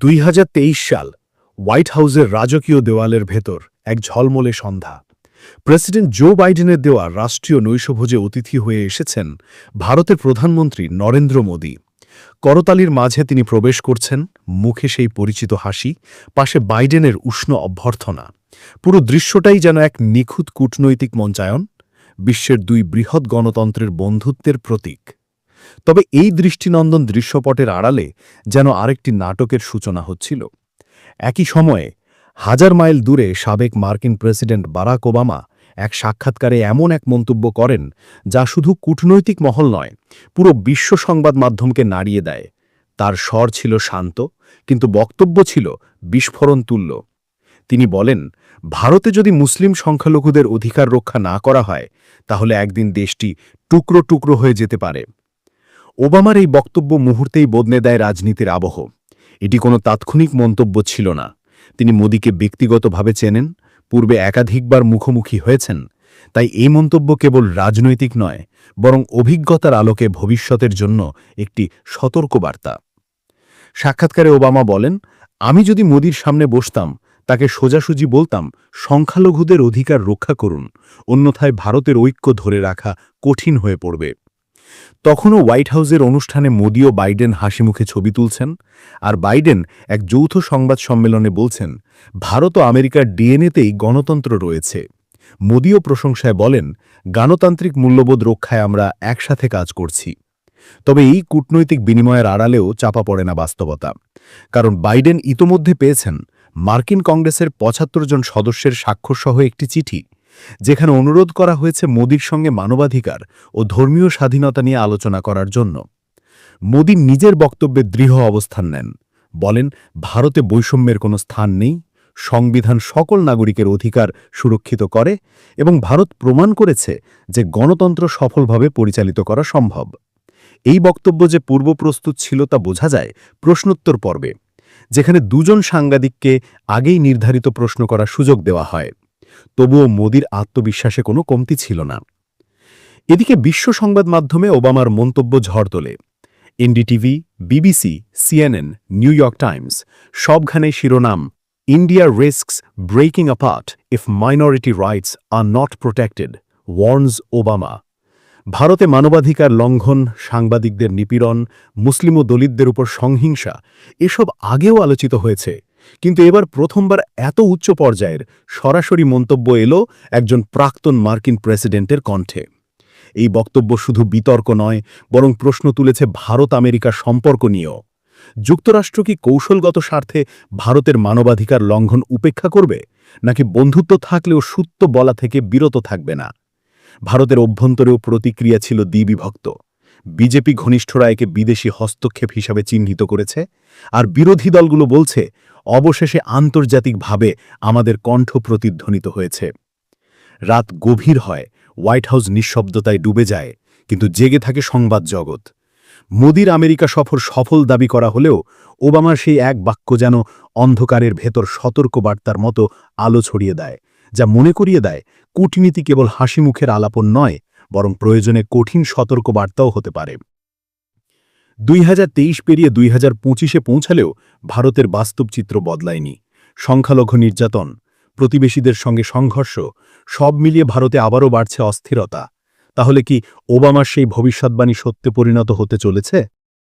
দুই হাজার তেইশ সাল হোয়াইট হাউসের রাজকীয় দেওয়ালের ভেতর এক ঝলমলে সন্ধ্যা। প্রেসিডেন্ট জো বাইডেনের দেওয়া রাষ্ট্রীয় নৈশভোজে অতিথি হয়ে এসেছেন ভারতের প্রধানমন্ত্রী নরেন্দ্র মোদী। করতালির মাঝে তিনি প্রবেশ করছেন, মুখে সেই পরিচিত হাসি, পাশে বাইডেনের উষ্ণ অভ্যর্থনা। পুরো দৃশ্যটাই যেন এক নিখুঁত কূটনৈতিক মঞ্চায়ন, বিশ্বের দুই বৃহৎ গণতন্ত্রের বন্ধুত্বের প্রতীক। তবে এই দৃষ্টিনন্দন দৃশ্যপটের আড়ালে যেন আরেকটি নাটকের সূচনা হচ্ছিল। একই সময়ে হাজার মাইল দূরে সাবেক মার্কিন প্রেসিডেন্ট বারাক ওবামা এক সাক্ষাৎকারে এমন এক মন্তব্য করেন, যা শুধু কূটনৈতিক মহল নয়, পুরো বিশ্ব সংবাদ মাধ্যমকে নাড়িয়ে দেয়। তার স্বর ছিল শান্ত, কিন্তু বক্তব্য ছিল বিস্ফোরণ তুল্য। তিনি বলেন, ভারতে যদি মুসলিম সংখ্যালঘুদের অধিকার রক্ষা না করা হয়, তাহলে একদিন দেশটি টুকরো টুকরো হয়ে যেতে পারে। ওবামার এই বক্তব্য মুহূর্তেই বদলে দেয় রাজনীতির আবহ। এটি কোনো তাৎক্ষণিক মন্তব্য ছিল না। তিনি মোদীকে ব্যক্তিগতভাবে চেনেন, পূর্বে একাধিকবার মুখোমুখি হয়েছেন, তাই এই মন্তব্য কেবল রাজনৈতিক নয়, বরং অভিজ্ঞতার আলোকে ভবিষ্যতের জন্য একটি সতর্কবার্তা। সাক্ষাৎকারে ওবামা বলেন, আমি যদি মোদির সামনে বসতাম, তাকে সোজাসুজি বলতাম, সংখ্যালঘুদের অধিকার রক্ষা করুন, অন্যথায় ভারতের ঐক্য ধরে রাখা কঠিন হয়ে পড়বে। তখনও হোয়াইট হাউসের অনুষ্ঠানে মোদি ও বাইডেন হাসিমুখে ছবি তুলছেন আর বাইডেন এক যৌথ সংবাদ সম্মেলনে বলছেন, ভারত ও আমেরিকার ডিএনএতেই গণতন্ত্র রয়েছে। মোদিও প্রশংসায় বলেন, গণতান্ত্রিক মূল্যবোধ রক্ষায় আমরা একসাথে কাজ করছি। তবে এই কূটনৈতিক বিনিময়ের আড়ালেও চাপা পড়ে না বাস্তবতা। কারণ বাইডেন ইতোমধ্যে পেয়েছেন মার্কিন কংগ্রেসের পঁচাত্তর জন সদস্যের স্বাক্ষরসহ একটি চিঠি। যেখানে অনুরোধ করা হয়েছে মোদির সঙ্গে মানবাধিকার ও ধর্মীয় স্বাধীনতা নিয়ে আলোচনা করার জন্য। মোদী নিজের বক্তব্যে দৃঢ় অবস্থান নেন। বলেন, ভারতে বৈষম্যের কোনো স্থান নেই। সংবিধান সকল নাগরিকের অধিকার সুরক্ষিত করে এবং ভারত প্রমাণ করেছে যে গণতন্ত্র সফলভাবে পরিচালিত করা সম্ভব। এই বক্তব্য যে পূর্বপ্রস্তুত ছিল তা বোঝা যায় প্রশ্নোত্তর পর্বে, যেখানে দুজন সাংবাদিককে আগেই নির্ধারিত প্রশ্ন করার সুযোগ দেওয়া হয়। তবুও মোদির আত্মবিশ্বাসে কোনো কমতি ছিল না। এদিকে বিশ্ব সংবাদ মাধ্যমে ওবামার মন্তব্য ঝড় তোলে। NDTV, BBC, CNN, New York Times সবখানে শিরোনাম, India risks breaking apart if minority rights are not protected warns Obama. ভারতে মানবাধিকার লঙ্ঘন, সাংবাদিকদের নিপীড়ন, মুসলিম ও দলিতদের উপর সংহিংসা, এসব আগেও আলোচিত হয়েছে। কিন্তু এবার প্রথমবার এত উচ্চ পর্যায়ের সরাসরি মন্তব্য এলো একজন প্রাক্তন মার্কিন প্রেসিডেন্টের কণ্ঠে। এই বক্তব্য শুধু বিতর্ক নয়, বরং প্রশ্ন তুলেছে ভারত আমেরিকার সম্পর্ক নিয়েও। যুক্তরাষ্ট্র কি কৌশলগত স্বার্থে ভারতের মানবাধিকার লঙ্ঘন উপেক্ষা করবে, নাকি বন্ধুত্ব থাকলেও সুত্ত বলা থেকে বিরত থাকবে না? ভারতের অভ্যন্তরেও প্রতিক্রিয়া ছিল দ্বিবিভক্ত। বিজেপি ঘনিষ্ঠরা একে বিদেশি হস্তক্ষেপ হিসাবে চিহ্নিত করেছে, আর বিরোধী দলগুলো বলছে, অবশেষে আন্তর্জাতিকভাবে আমাদের কণ্ঠ প্রতিধ্বনিত হয়েছে। রাত গভীর হয়, হোয়াইট হাউস নিঃশব্দতায় ডুবে যায়, কিন্তু জেগে থাকে সংবাদ জগৎ। মোদির আমেরিকা সফর সফল দাবি করা হলেও ওবামার সেই এক বাক্য যেন অন্ধকারের ভেতর সতর্ক বার্তার মতো আলো ছড়িয়ে দেয়, যা মনে করিয়ে দেয়, কূটনীতি কেবল হাসি মুখের আলাপন নয় বরং প্রয়োজনে কঠিন সতর্কবার্তাও হতে পারে। দুই হাজার তেইশ পেরিয়ে দুই হাজার পঁচিশে পৌঁছালেও ভারতের বাস্তব চিত্র বদলায়নি। সংখ্যালঘু নির্যাতন, প্রতিবেশীদের সঙ্গে সংঘর্ষ, সব মিলিয়ে ভারতে আবারও বাড়ছে অস্থিরতা। তাহলে কি ওবামার সেই ভবিষ্যৎবাণী সত্যে পরিণত হতে চলেছে?